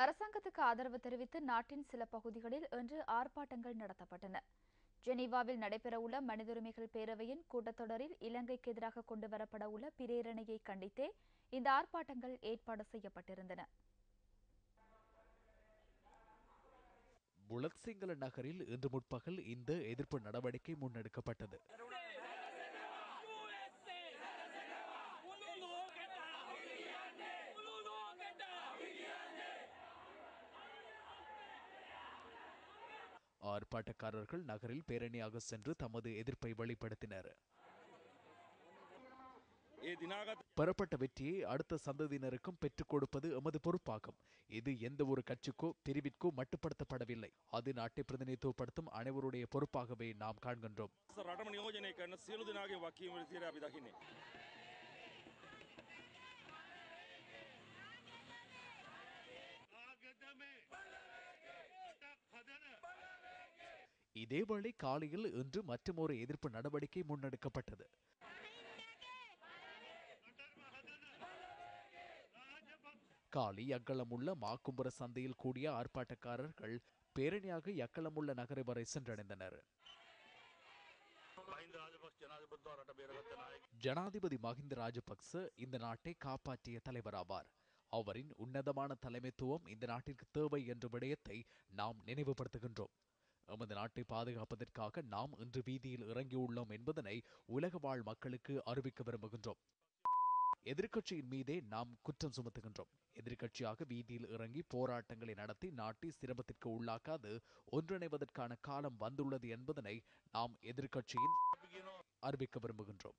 அரசாங்கத்துக்கு ஆதரவு தெரிவித்து நாட்டின் சில பகுதிகளில் இன்று ஆர்ப்பாட்டங்கள் நடத்தப்பட்டன. ஜெனீவாவில் நடைபெறவுள்ள மனிதுரிமைகள் பேரவையின் கூட்டத்தொடரில் இலங்கைக்கு எதிராக கொண்டுவரப்பட உள்ள பிரேரணையை கண்டித்தே இந்த ஆர்ப்பாட்டங்கள் ஏற்பாடு செய்யப்பட்டிருந்தன. புலத்சிங்கள நகரில் இன்று முற்பகல் இந்த எதிர்ப்பு நடவடிக்கை முன்னெடுக்கப்பட்டது. ஆர்ப்பாட்டக்காரர்கள் நகரில் பேரணியாக சென்று தமது எதிர்ப்பை வெளிப்படுத்தினர். பெறப்பட்ட வெற்றியை அடுத்த சந்ததியினருக்கும் பெற்றுக் கொடுப்பது எமது பொறுப்பாகும். இது எந்த ஒரு கட்சிக்கோ பிரிவிற்கோ மட்டுப்படுத்தப்படவில்லை. அது நாட்டை பிரதிநிதித்துவப்படுத்தும் அனைவருடைய பொறுப்பாகவே நாம் காண்கின்றோம். இதேவேளை காலையில் இன்று மற்றுமொரு எதிர்ப்பு நடவடிக்கை முன்னெடுக்கப்பட்டது. காலி அக்கலமுள்ள மாக்கும்புர சந்தையில் கூடிய ஆர்ப்பாட்டக்காரர்கள் பேரணியாக எக்கலமுள்ள நகரை வரை சென்றடைந்தனர். ஜனாதிபதி மஹிந்த ராஜபக்ச இந்த நாட்டை காப்பாற்றிய தலைவராவார். அவரின் உன்னதமான தலைமைத்துவம் இந்த நாட்டிற்கு தேவை என்ற விடயத்தை நாம் நினைவுபடுத்துகின்றோம். எமது நாட்டை பாதுகாப்பதற்காக நாம் இன்று வீதியில் இறங்கியுள்ளோம் என்பதனை உலக வாழ் மக்களுக்கு அறிவிக்க விரும்புகின்றோம். எதிர்க்கட்சியின் மீதே நாம் குற்றம் சுமத்துகின்றோம். எதிர்க்கட்சியாக வீதியில் இறங்கி போராட்டங்களை நடத்தி நாட்டை சிரமத்திற்கு உள்ளாக்காது ஒன்றிணைவதற்கான காலம் வந்துள்ளது என்பதனை நாம் எதிர்க்கட்சியின் அறிவிக்க விரும்புகின்றோம்.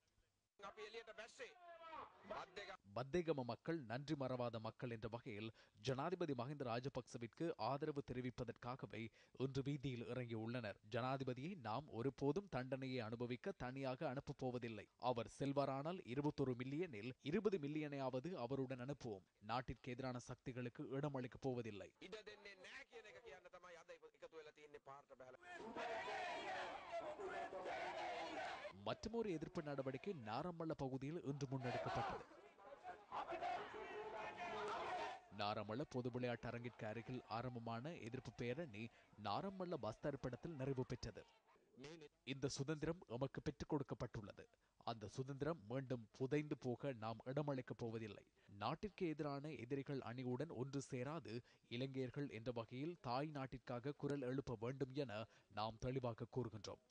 மத்தேகம மக்கள் நன்றி மறவாத மக்கள் என்ற வகையில் ஜனாதிபதி மஹிந்த ராஜபக்சவிற்கு ஆதரவு தெரிவிப்பதற்காகவே இன்று வீதியில் இறங்கியுள்ளனர் ஜனாதிபதியை நாம் ஒருபோதும் தண்டனையை அனுபவிக்க தனியாக அனுப்பப் போவதில்லை. அவர் செல்வாரானால் இருபத்தொரு மில்லியனில் இருபது மில்லியனையாவது அவருடன் அனுப்புவோம். நாட்டிற்கு எதிரான சக்திகளுக்கு இடமளிக்கப் போவதில்லை. மற்றொரு எதிர்ப்பு நடவடிக்கை நாரம்பள்ள பகுதியில் இன்று முன்னெடுக்கப்பட்டது. நாரமல்ல பொது விளையாட்டு அரங்கிற்கு அருகில் ஆரம்பமான எதிர்ப்பு பேரணி நாரமல்ல பஸ் தரிப்பிடத்தில் நிறைவு பெற்றது. இந்த சுதந்திரம் எமக்கு பெற்றுக் கொடுக்கப்பட்டுள்ளது. அந்த சுதந்திரம் மீண்டும் புதைந்து போக நாம் இடமளிக்கப் போவதில்லை. நாட்டிற்கு எதிரான எதிரிகள் அணியுடன் ஒன்று சேராது இலங்கையர்கள் என்ற வகையில் தாய் நாட்டிற்காக குரல் எழுப்ப வேண்டும் என நாம் தெளிவாக கூறுகின்றோம்.